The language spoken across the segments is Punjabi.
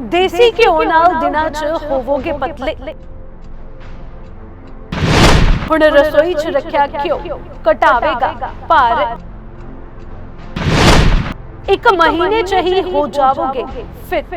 ਦੇਸੀ ਘਿਓ ਨਾਲ ਦਿਨਾਂ 'ਚ ਹੋਵੋਗੇ ਪਤਲੇ। ਹੁਣ ਰਸੋਈ 'ਚ ਰੱਖਿਆ ਘਿਓ। ਘਟਾਵੇਗਾ ਭਾਰ। ਇੱਕ ਮਹੀਨੇ 'ਚ ਹੀ ਹੋ ਜਾਵੋਗੇ। ਫਿੱਟ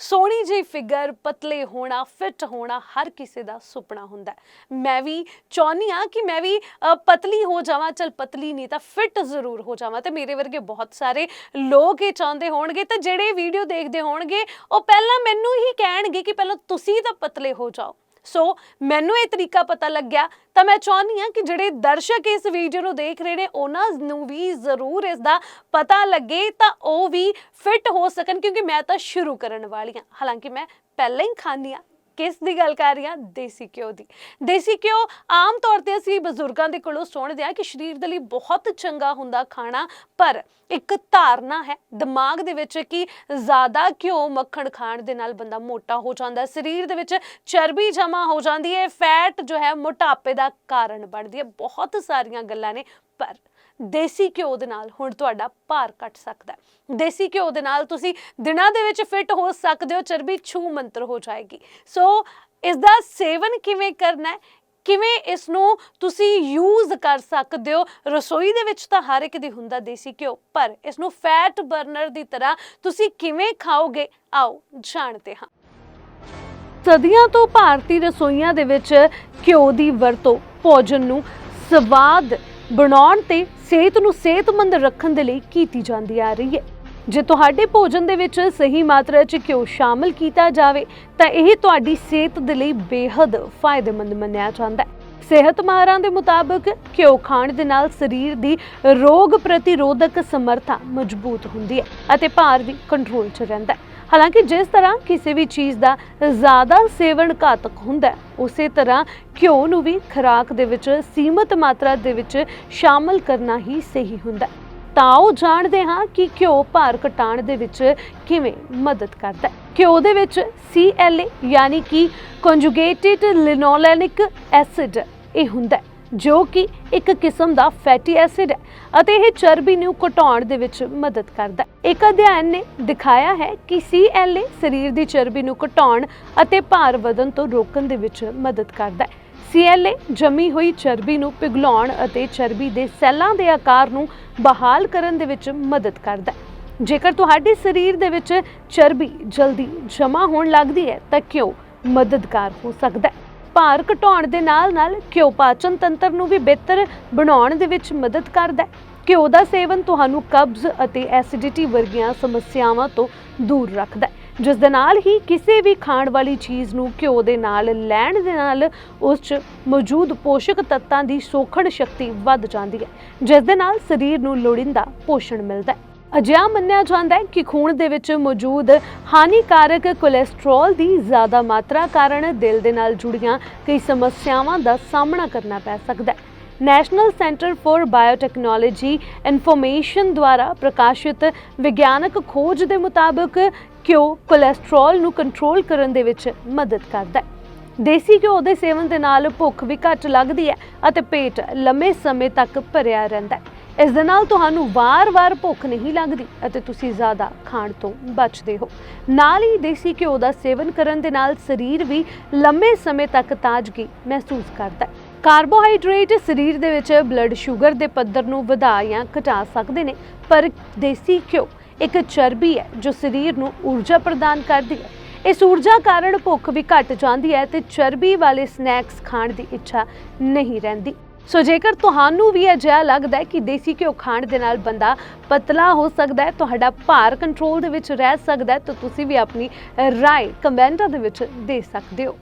ਸੋਹਣੀ ਜਿਹੀ ਫਿਗਰ ਪਤਲੇ ਹੋਣਾ ਫਿੱਟ ਹੋਣਾ ਹਰ ਕਿਸੇ ਦਾ ਸੁਪਨਾ ਹੁੰਦਾ ਹੈ। ਮੈਂ ਵੀ ਚਾਹੁੰਦੀ ਆ ਕਿ ਮੈਂ ਵੀ ਅ, ਪਤਲੀ ਹੋ ਜਾਵਾਂ ਚਲ ਪਤਲੀ ਨਹੀਂ ਤਾਂ ਫਿੱਟ ਜ਼ਰੂਰ ਹੋ ਜਾਵਾਂ ਤੇ ਮੇਰੇ ਵਰਗੇ ਬਹੁਤ ਸਾਰੇ ਲੋਕ ਇਹ ਚਾਹੁੰਦੇ ਹੋਣਗੇ ਤੇ ਜਿਹੜੇ ਵੀਡੀਓ ਦੇਖਦੇ ਹੋਣਗੇ ਉਹ ਪਹਿਲਾਂ ਮੈਨੂੰ ਹੀ ਕਹਿਣਗੇ ਕਿ ਪਹਿਲਾਂ ਤੁਸੀਂ ਤਾਂ ਪਤਲੇ ਹੋ ਜਾਓ ਸੋ ਮੈਨੂੰ ਇਹ ਤਰੀਕਾ ਪਤਾ ਲੱਗਿਆ, ਤਾਂ ਮੈਂ ਚਾਹੁੰਦੀ ਹਾਂ ਕਿ ਜਿਹੜੇ ਦਰਸ਼ਕ ਇਸ ਵੀਡੀਓ ਨੂੰ ਦੇਖ ਰਹੇ ਨੇ, ਉਹਨਾਂ ਨੂੰ ਵੀ ਜ਼ਰੂਰ ਇਸ ਦਾ ਪਤਾ ਲੱਗੇ, ਤਾਂ ਉਹ ਵੀ ਫਿੱਟ ਹੋ ਸਕਣ, ਕਿਉਂਕਿ ਮੈਂ ਤਾਂ ਸ਼ੁਰੂ ਕਰਨ ਵਾਲੀ ਹਾਂ। ਹਾਲਾਂਕਿ ਮੈਂ ਪਹਿਲਾਂ ਹੀ ਖਾਂਦੀ ਹਾਂ। ਕਿਸ ਦੀ ਗੱਲ ਕਰ ਰਹੀ ਹਾਂ? ਦੇਸੀ ਘਿਓ ਦੀ। ਦੇਸੀ ਘਿਓ ਆਮ ਤੌਰ ਤੇ ਅਸੀਂ ਬਜ਼ੁਰਗਾਂ ਦੇ ਕੋਲੋਂ ਸੁਣਦੇ ਹਾਂ ਕਿ ਸਰੀਰ ਦੇ ਲਈ ਬਹੁਤ ਚੰਗਾ ਹੁੰਦਾ ਖਾਣਾ, ਪਰ ਇੱਕ ਧਾਰਨਾ ਹੈ ਦਿਮਾਗ ਦੇ ਵਿੱਚ ਕਿ ਜ਼ਿਆਦਾ ਘਿਓ ਮੱਖਣ ਖਾਣ ਦੇ ਨਾਲ ਬੰਦਾ ਮੋਟਾ ਹੋ ਜਾਂਦਾ ਸਰੀਰ ਦੇ ਵਿੱਚ ਚਰਬੀ ਜਮ੍ਹਾਂ ਹੋ ਜਾਂਦੀ ਹੈ, ਫੈਟ ਜੋ ਹੈ ਮੋਟਾਪੇ ਦਾ ਕਾਰਨ ਬਣਦੀ ਹੈ। ਬਹੁਤ ਸਾਰੀਆਂ ਗੱਲਾਂ ਨੇ, ਪਰ ਦੇਸੀ ਘਿਓ ਦੇ ਨਾਲ ਹੁਣ ਤੁਹਾਡਾ ਭਾਰ ਘਟ ਸਕਦਾ ਹੈ। ਦੇਸੀ ਘਿਓ ਦੇ ਨਾਲ ਤੁਸੀਂ ਦਿਨਾਂ ਦੇ ਵਿੱਚ ਫਿੱਟ ਹੋ ਸਕਦੇ ਹੋ, ਚਰਬੀ ਛੂ ਮੰਤਰ ਹੋ ਜਾਏਗੀ। ਸੋ ਇਸ ਦਾ ਸੇਵਨ ਕਿਵੇਂ ਕਰਨਾ ਹੈ? ਕਿਵੇਂ ਇਸ ਨੂੰ ਤੁਸੀਂ ਯੂਜ਼ ਕਰ ਸਕਦੇ ਹੋ? ਰਸੋਈ ਦੇ ਵਿੱਚ ਤਾਂ ਹਰ ਇੱਕ ਦੀ ਹੁੰਦਾ ਦੇਸੀ ਘਿਓ, ਪਰ ਇਸ ਨੂੰ ਫੈਟ ਬਰਨਰ ਦੀ ਤਰ੍ਹਾਂ ਤੁਸੀਂ ਕਿਵੇਂ ਖਾਓਗੇ? ਆਓ ਜਾਣਦੇ ਹਾਂ। ਸਦੀਆਂ ਤੋਂ ਭਾਰਤੀ ਰਸੋਈਆਂ ਦੇ ਵਿੱਚ ਘਿਓ ਦੀ ਵਰਤੋਂ, ਭੋਜਨ ਨੂੰ ਸਵਾਦ ਬਣਾਉਣ ਤੇ ਸਿਹਤ ਨੂੰ ਸਿਹਤਮੰਦ ਰੱਖਣ ਦੇ ਲਈ ਕੀਤੀ ਜਾਂਦੀ ਆ ਰਹੀ ਹੈ। ਜੇ ਤੁਹਾਡੇ ਭੋਜਨ ਦੇ ਵਿੱਚ ਸਹੀ ਮਾਤਰਾ 'ਚ ਘਿਓ ਸ਼ਾਮਲ ਕੀਤਾ ਜਾਵੇ, ਤਾਂ ਇਹ ਤੁਹਾਡੀ ਸਿਹਤ ਦੇ ਲਈ ਬੇहद ਫਾਇਦੇਮੰਦ ਮੰਨਿਆ ਜਾਂਦਾ ਹੈ। ਸਿਹਤ ਮਾਹਰਾਂ ਦੇ ਮੁਤਾਬਕ, ਘਿਓ ਖਾਣ ਦੇ ਨਾਲ ਸਰੀਰ ਦੀ ਰੋਗ ਪ੍ਰਤੀਰੋਧਕ ਸਮਰੱਥਾ ਮਜ਼ਬੂਤ ਹੁੰਦੀ ਹੈ ਅਤੇ ਭਾਰ ਵੀ ਕੰਟਰੋਲ 'ਚ ਰਹਿੰਦਾ ਹੈ। ਹਾਲਾਂਕਿ ਜਿਸ ਤਰ੍ਹਾਂ ਕਿਸੇ ਵੀ ਚੀਜ਼ ਦਾ ਜ਼ਿਆਦਾ ਸੇਵਨ ਘਾਤਕ ਹੁੰਦਾ ਹੈ, ਉਸੇ ਤਰ੍ਹਾਂ ਘਿਓ ਨੂੰ ਵੀ ਖੁਰਾਕ ਦੇ ਵਿੱਚ ਸੀਮਤ ਮਾਤਰਾ ਦੇ ਵਿੱਚ ਸ਼ਾਮਲ ਕਰਨਾ ਹੀ ਸਹੀ ਹੁੰਦਾ ਹੈ। ਤਾਂ ਉਹ ਜਾਣਦੇ ਹਾਂ ਕਿ ਘਿਓ ਭਾਰ ਘਟਾਉਣ ਦੇ ਵਿੱਚ ਕਿਵੇਂ ਮਦਦ ਕਰਦਾ ਹੈ। ਘਿਓ ਦੇ ਵਿੱਚ CLA ਯਾਨੀ ਕਿ ਕੰਜੂਗੇਟਿਡ ਲਿਨੋਲੈਨਿਕ ਐਸਿਡ ਇਹ ਹੁੰਦਾ ਹੈ। ਜੋ ਕਿ ਇੱਕ ਕਿਸਮ ਦਾ ਫੈਟੀ ਐਸਿਡ ਹੈ ਅਤੇ ਇਹ ਚਰਬੀ ਨੂੰ ਘਟਾਉਣ ਦੇ ਵਿੱਚ ਮਦਦ ਕਰਦਾ ਹੈ। ਇੱਕ ਅਧਿਐਨ ਨੇ ਦਿਖਾਇਆ ਹੈ ਕਿ CLA ਸਰੀਰ ਦੀ ਚਰਬੀ ਨੂੰ ਘਟਾਉਣ ਅਤੇ ਭਾਰ ਵਧਣ ਤੋਂ ਰੋਕਣ ਦੇ ਵਿੱਚ ਮਦਦ ਕਰਦਾ ਹੈ। CLA ਜਮੀ ਹੋਈ ਚਰਬੀ ਨੂੰ ਪਿਘਲਾਉਣ ਅਤੇ ਚਰਬੀ ਦੇ ਸੈੱਲਾਂ ਦੇ ਆਕਾਰ ਨੂੰ ਬਹਾਲ ਕਰਨ ਦੇ ਵਿੱਚ ਮਦਦ ਕਰਦਾ ਹੈ। ਜੇਕਰ ਤੁਹਾਡੇ ਸਰੀਰ ਦੇ ਵਿੱਚ ਚਰਬੀ ਜਲਦੀ ਜਮਾ ਹੋਣ ਲੱਗਦੀ ਹੈ ਤਾਂ ਕਿਉਂ ਮਦਦਗਾਰ ਹੋ ਸਕਦਾ ਹੈ। ਭਾਰ ਘਟਾਉਣ ਦੇ ਨਾਲ-ਨਾਲ ਘਿਓ ਪਾਚਨ ਤੰਤਰ ਨੂੰ ਵੀ ਬਿਹਤਰ ਬਣਾਉਣ ਦੇ ਵਿੱਚ ਮਦਦ ਕਰਦਾ ਹੈ। ਘਿਓ ਦਾ ਸੇਵਨ ਤੁਹਾਨੂੰ ਕਬਜ਼ ਅਤੇ ਐਸਿਡਿਟੀ ਵਰਗੀਆਂ ਸਮੱਸਿਆਵਾਂ ਤੋਂ ਦੂਰ ਰੱਖਦਾ ਹੈ। ਜਿਸ ਦੇ ਨਾਲ ਹੀ ਕਿਸੇ ਵੀ ਖਾਣ ਵਾਲੀ ਚੀਜ਼ ਨੂੰ ਘਿਓ ਦੇ ਨਾਲ ਲੈਣ ਦੇ ਨਾਲ ਉਸ 'ਚ ਮੌਜੂਦ ਪੋਸ਼ਕ ਤੱਤਾਂ ਦੀ ਸੋਖਣ ਸ਼ਕਤੀ ਵੱਧ ਜਾਂਦੀ ਹੈ। ਜਿਸ ਦੇ ਨਾਲ ਸਰੀਰ ਨੂੰ ਲੋੜੀਂਦਾ ਪੋਸ਼ਣ ਮਿਲਦਾ ਹੈ। ਅਜਿਹਾ ਮੰਨਿਆ ਜਾਂਦਾ ਹੈ ਕਿ ਖੂਨ ਦੇ ਵਿੱਚ ਮੌਜੂਦ ਹਾਨੀਕਾਰਕ ਕੋਲੇਸਟ੍ਰੋਲ ਦੀ ਜ਼ਿਆਦਾ ਮਾਤਰਾ ਕਾਰਨ ਦਿਲ ਦੇ ਨਾਲ ਜੁੜੀਆਂ ਕਈ ਸਮੱਸਿਆਵਾਂ ਦਾ ਸਾਹਮਣਾ ਕਰਨਾ ਪੈ ਸਕਦਾ ਹੈ। National centre for biotechnology information ਦੁਆਰਾ ਪ੍ਰਕਾਸ਼ਿਤ ਵਿਗਿਆਨਕ ਖੋਜ ਦੇ ਮੁਤਾਬਕ ਘਿਓ ਕੋਲੇਸਟ੍ਰੋਲ ਨੂੰ ਕੰਟਰੋਲ ਕਰਨ ਦੇ ਵਿੱਚ ਮਦਦ ਕਰਦਾ ਹੈ। ਦੇਸੀ ਘਿਓ ਦੇ ਸੇਵਨ ਦੇ ਨਾਲ ਭੁੱਖ ਵੀ ਘੱਟ ਲੱਗਦੀ ਹੈ ਅਤੇ ਪੇਟ ਲੰਮੇ ਸਮੇਂ ਤੱਕ ਭਰਿਆ ਰਹਿੰਦਾ ਹੈ। ਇਸ ਦੇ ਨਾਲ ਤੁਹਾਨੂੰ ਵਾਰ-ਵਾਰ ਭੁੱਖ ਨਹੀਂ ਲੱਗਦੀ ਅਤੇ ਤੁਸੀਂ ਜ਼ਿਆਦਾ ਖਾਣ ਤੋਂ ਬਚਦੇ ਹੋ। ਨਾਲ ਹੀ ਦੇਸੀ ਘਿਓ ਦਾ ਸੇਵਨ ਕਰਨ ਦੇ ਨਾਲ ਸਰੀਰ ਵੀ ਲੰਮੇ ਸਮੇਂ ਤੱਕ ਤਾਜ਼ਗੀ ਮਹਿਸੂਸ ਕਰਦਾ ਹੈ। ਕਾਰਬੋਹਾਈਡਰੇਟ ਸਰੀਰ ਦੇ ਵਿੱਚ ਬਲੱਡ ਸ਼ੂਗਰ ਦੇ ਪੱਧਰ ਨੂੰ ਵਧਾ ਜਾਂ ਘਟਾ ਸਕਦੇ ਨੇ, ਪਰ ਦੇਸੀ ਘਿਓ ਇੱਕ ਚਰਬੀ ਹੈ ਜੋ ਸਰੀਰ ਨੂੰ ਊਰਜਾ ਪ੍ਰਦਾਨ ਕਰਦੀ ਹੈ। ਇਸ ਊਰਜਾ ਕਾਰਨ ਭੁੱਖ ਵੀ ਘਟ ਜਾਂਦੀ ਹੈ ਤੇ ਚਰਬੀ ਵਾਲੇ ਸਨੈਕਸ ਖਾਣ ਦੀ ਇੱਛਾ ਨਹੀਂ ਰਹਿੰਦੀ। ਸੋ ਜੇਕਰ ਤੁਹਾਨੂੰ ਵੀ ਅਜਿਹਾ ਲੱਗਦਾ ਹੈ ਕਿ ਦੇਸੀ ਘਿਓ ਖਾਣ ਦੇ ਨਾਲ ਬੰਦਾ ਪਤਲਾ ਹੋ ਸਕਦਾ ਹੈ, ਤੁਹਾਡਾ ਭਾਰ ਕੰਟਰੋਲ ਦੇ ਵਿੱਚ ਰਹਿ ਸਕਦਾ ਹੈ, ਤਾਂ ਤੁਸੀਂ ਵੀ ਆਪਣੀ ਰਾਏ ਕਮੈਂਟਾਂ ਦੇ ਵਿੱਚ ਦੇ ਸਕਦੇ ਹੋ।